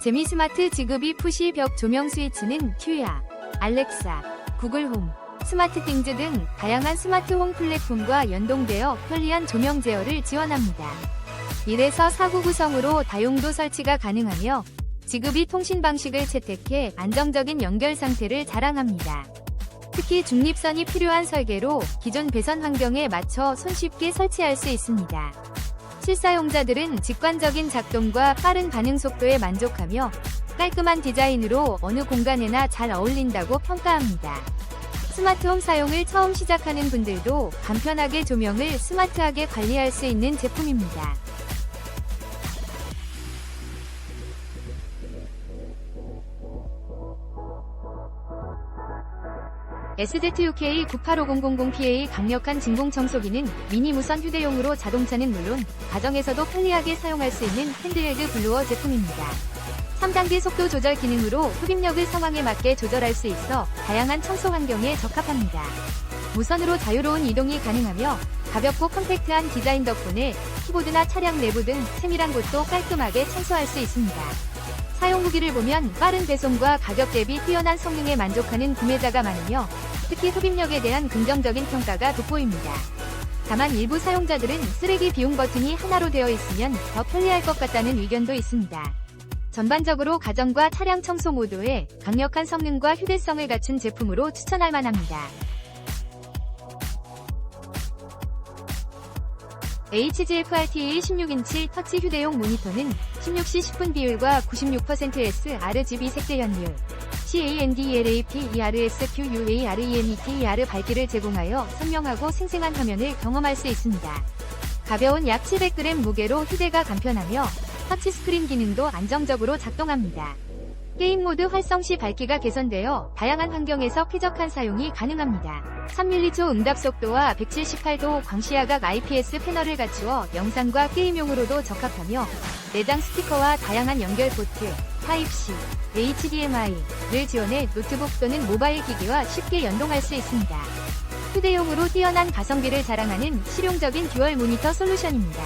재미스마트 지급이 푸시 벽 조명 스위치는 큐야, 알렉사, 구글 홈, 스마트 띵즈 등 다양한 스마트 홈 플랫폼과 연동되어 편리한 조명 제어를 지원합니다. 1에서 4구 구성으로 다용도 설치가 가능하며 지급이 통신 방식을 채택해 안정적인 연결 상태를 자랑합니다. 특히 중립선이 필요한 설계로 기존 배선 환경에 맞춰 손쉽게 설치할 수 있습니다. 실사용자들은 직관적인 작동과 빠른 반응 속도에 만족하며 깔끔한 디자인으로 어느 공간에나 잘 어울린다고 평가합니다. 스마트홈 사용을 처음 시작하는 분들도 간편하게 조명을 스마트하게 관리할 수 있는 제품입니다. SZUK98500PA 강력한 진공 청소기는 미니 무선 휴대용으로 자동차는 물론 가정에서도 편리하게 사용할 수 있는 핸드헬드 블루어 제품입니다. 3단계 속도 조절 기능으로 흡입력을 상황에 맞게 조절할 수 있어 다양한 청소 환경에 적합합니다. 무선으로 자유로운 이동이 가능하며 가볍고 컴팩트한 디자인 덕분에 키보드나 차량 내부 등 세밀한 곳도 깔끔하게 청소할 수 있습니다. 사용 후기를 보면 빠른 배송과 가격 대비 뛰어난 성능에 만족하는 구매자가 많으며 특히 흡입력에 대한 긍정적인 평가가 돋보입니다. 다만 일부 사용자들은 쓰레기 비용 버튼이 하나로 되어 있으면 더 편리할 것 같다는 의견도 있습니다. 전반적으로 가정과 차량 청소 모두에 강력한 성능과 휴대성을 갖춘 제품으로 추천할 만합니다. HGFRTA 16인치 터치 휴대용 모니터는 16시 10분 비율과 96% sRGB 색대 연율, CANDELAP ERSQUARENETER 밝기를 제공하여 선명하고 생생한 화면을 경험할 수 있습니다. 가벼운 약 700g 무게로 휴대가 간편하며 터치 스크린 기능도 안정적으로 작동합니다. 게임 모드 활성 시 밝기가 개선되어 다양한 환경에서 쾌적한 사용이 가능합니다. 3m초 응답 속도와 178도 광시야각 IPS 패널을 갖추어 영상과 게임용으로도 적합하며 내장 스피커와 다양한 연결 포트, 타입C, HDMI를 지원해 노트북 또는 모바일 기기와 쉽게 연동할 수 있습니다. 휴대용으로 뛰어난 가성비를 자랑하는 실용적인 듀얼 모니터 솔루션입니다.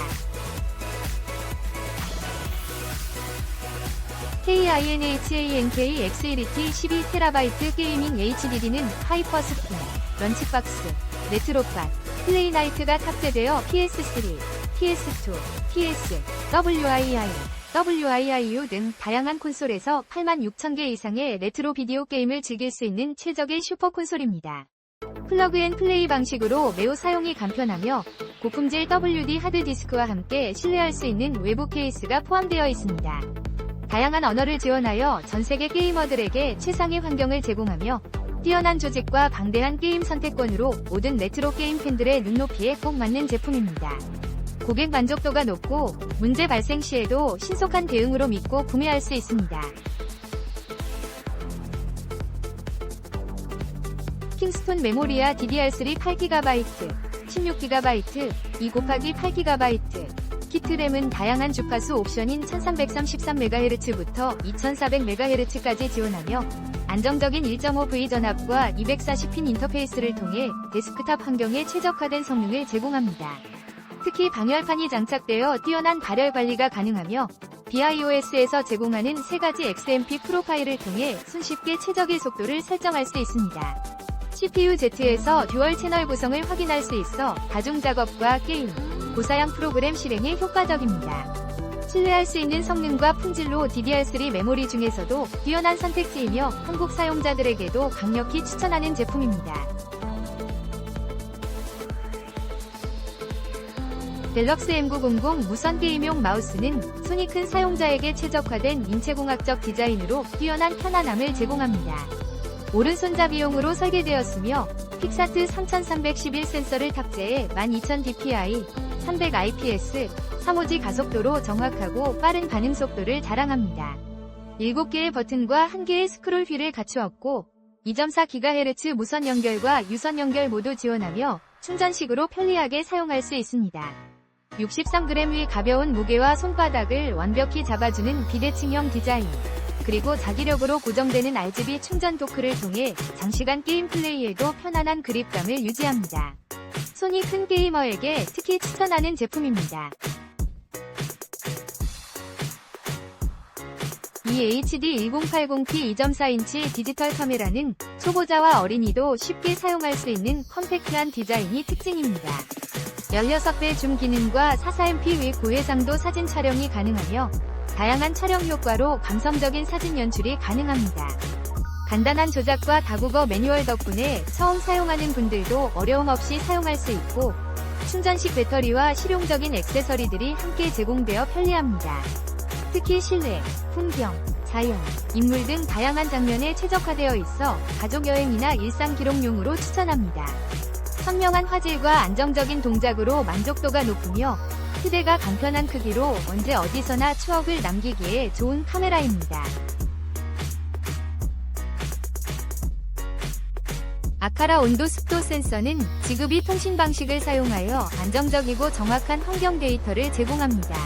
KINHANK X1ET 12TB 게이밍 HDD는 하이퍼스킨, 런치박스, 레트로팟, 플레이나이트가 탑재되어 PS3, PS2, PS, WII, WIIU 등 다양한 콘솔에서 86,000개 이상의 레트로 비디오 게임을 즐길 수 있는 최적의 슈퍼 콘솔입니다. 플러그앤 플레이 방식으로 매우 사용이 간편하며 고품질 WD 하드디스크와 함께 신뢰할 수 있는 외부 케이스가 포함되어 있습니다. 다양한 언어를 지원하여 전 세계 게이머들에게 최상의 환경을 제공하며 뛰어난 조직과 방대한 게임 선택권으로 모든 레트로 게임 팬들의 눈높이에 꼭 맞는 제품입니다. 고객 만족도가 높고 문제 발생 시에도 신속한 대응으로 믿고 구매할 수 있습니다. 킹스톤 메모리아 DDR3 8GB, 16GB, 2 곱하기 8GB, 키트램은 다양한 주파수 옵션인 1333MHz부터 2400MHz까지 지원하며 안정적인 1.5V 전압과 240핀 인터페이스를 통해 데스크탑 환경에 최적화된 성능을 제공합니다. 특히 방열판이 장착되어 뛰어난 발열 관리가 가능하며 BIOS에서 제공하는 세 가지 XMP 프로파일을 통해 손쉽게 최적의 속도를 설정할 수 있습니다. CPU-Z에서 듀얼 채널 구성을 확인할 수 있어 다중 작업과 게임, 고사양 프로그램 실행에 효과적입니다. 신뢰할 수 있는 성능과 품질로 DDR3 메모리 중에서도 뛰어난 선택지이며 한국 사용자들에게도 강력히 추천하는 제품입니다. 델럭스 M900 무선 게임용 마우스는 손이 큰 사용자에게 최적화된 인체공학적 디자인으로 뛰어난 편안함을 제공합니다. 오른손잡이용으로 설계되었으며 픽사트 3311 센서를 탑재해 12000dpi, 300IPS, 3호지 가속도로 정확하고 빠른 반응 속도를 자랑합니다. 7개의 버튼과 1개의 스크롤 휠을 갖추었고 2.4GHz 무선 연결과 유선 연결 모두 지원하며 충전식으로 편리하게 사용할 수 있습니다. 63g 의 가벼운 무게와 손바닥을 완벽히 잡아주는 비대칭형 디자인, 그리고 자기력으로 고정되는 RGB 충전 도크를 통해 장시간 게임 플레이에도 편안한 그립감을 유지합니다. 손이 큰 게이머에게 특히 추천하는 제품입니다. 이 HD 1080p 2.4인치 디지털 카메라는 초보자와 어린이도 쉽게 사용할 수 있는 컴팩트한 디자인이 특징입니다. 16배 줌 기능과 4,4MP 위 고해상도 사진 촬영이 가능하며 다양한 촬영 효과로 감성적인 사진 연출이 가능합니다. 간단한 조작과 다국어 매뉴얼 덕분에 처음 사용하는 분들도 어려움 없이 사용할 수 있고 충전식 배터리와 실용적인 액세서리들이 함께 제공되어 편리합니다. 특히 실내, 풍경, 자연, 인물 등 다양한 장면에 최적화되어 있어 가족 여행이나 일상 기록용으로 추천합니다. 선명한 화질과 안정적인 동작으로 만족도가 높으며 휴대가 간편한 크기로 언제 어디서나 추억을 남기기에 좋은 카메라입니다. 아카라 온도 습도 센서는 지급이 통신 방식을 사용하여 안정적이고 정확한 환경 데이터를 제공합니다.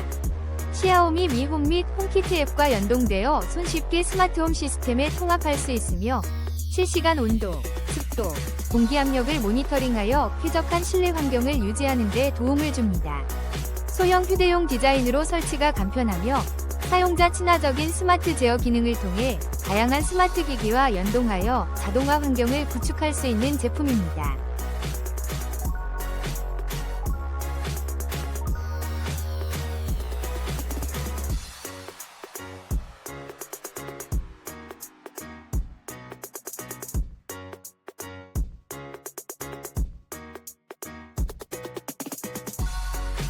시아오미 미홈 및 홈키트 앱과 연동되어 손쉽게 스마트홈 시스템에 통합할 수 있으며 실시간 온도, 습도, 공기 압력을 모니터링하여 쾌적한 실내 환경을 유지하는 데 도움을 줍니다. 소형 휴대용 디자인으로 설치가 간편하며 사용자 친화적인 스마트 제어 기능을 통해 다양한 스마트 기기와 연동하여 자동화 환경을 구축할 수 있는 제품입니다.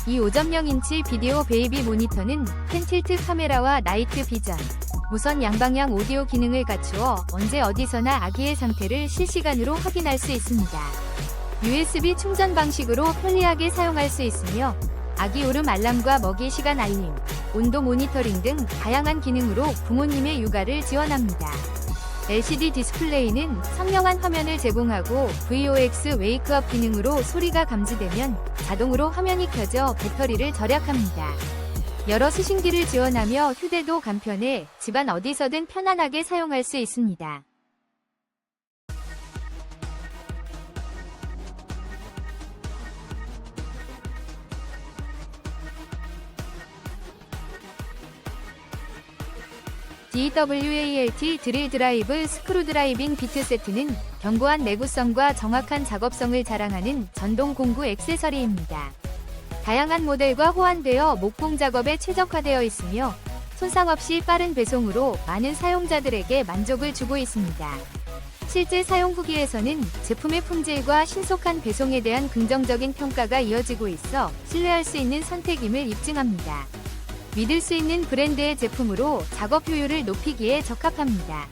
이 5.0인치 비디오 베이비 모니터는 펜틸트 카메라와 나이트 비전, 무선 양방향 오디오 기능을 갖추어 언제 어디서나 아기의 상태를 실시간으로 확인할 수 있습니다. USB 충전 방식으로 편리하게 사용할 수 있으며 아기 오름 알람과 먹이 시간 알림, 온도 모니터링 등 다양한 기능으로 부모님의 육아를 지원합니다. LCD 디스플레이는 선명한 화면을 제공하고 VOX 웨이크업 기능으로 소리가 감지되면 자동으로 화면이 켜져 배터리를 절약합니다. 여러 수신기를 지원하며 휴대도 간편해 집안 어디서든 편안하게 사용할 수 있습니다. DWALT 드릴 드라이브 스크루 드라이빙 비트 세트는 견고한 내구성과 정확한 작업성을 자랑하는 전동 공구 액세서리입니다. 다양한 모델과 호환되어 목공 작업에 최적화되어 있으며 손상 없이 빠른 배송으로 많은 사용자들에게 만족을 주고 있습니다. 실제 사용 후기에서는 제품의 품질과 신속한 배송에 대한 긍정적인 평가가 이어지고 있어 신뢰할 수 있는 선택임을 입증합니다. 믿을 수 있는 브랜드의 제품으로 작업 효율을 높이기에 적합합니다.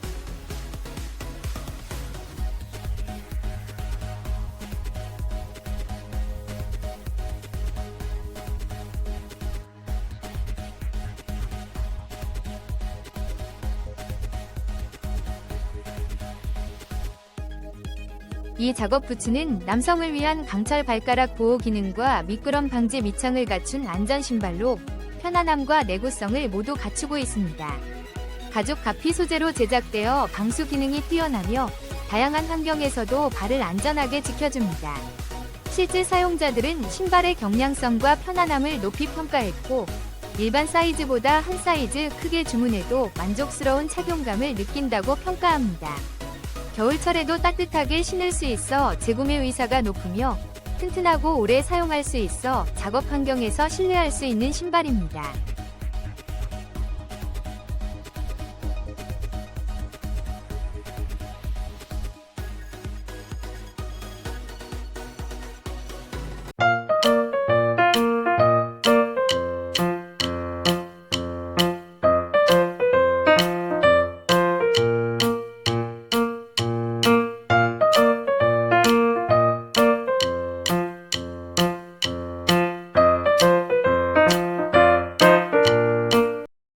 이 작업 부츠는 남성을 위한 강철 발가락 보호 기능과 미끄럼 방지 밑창을 갖춘 안전 신발로 편안함과 내구성을 모두 갖추고 있습니다. 가죽 가피 소재로 제작되어 방수 기능이 뛰어나며 다양한 환경에서도 발을 안전하게 지켜줍니다. 실제 사용자들은 신발의 경량성과 편안함을 높이 평가했고 일반 사이즈보다 한 사이즈 크게 주문해도 만족스러운 착용감을 느낀다고 평가합니다. 겨울철에도 따뜻하게 신을 수 있어 재구매 의사가 높으며 튼튼하고 오래 사용할 수 있어 작업 환경에서 신뢰할 수 있는 신발입니다.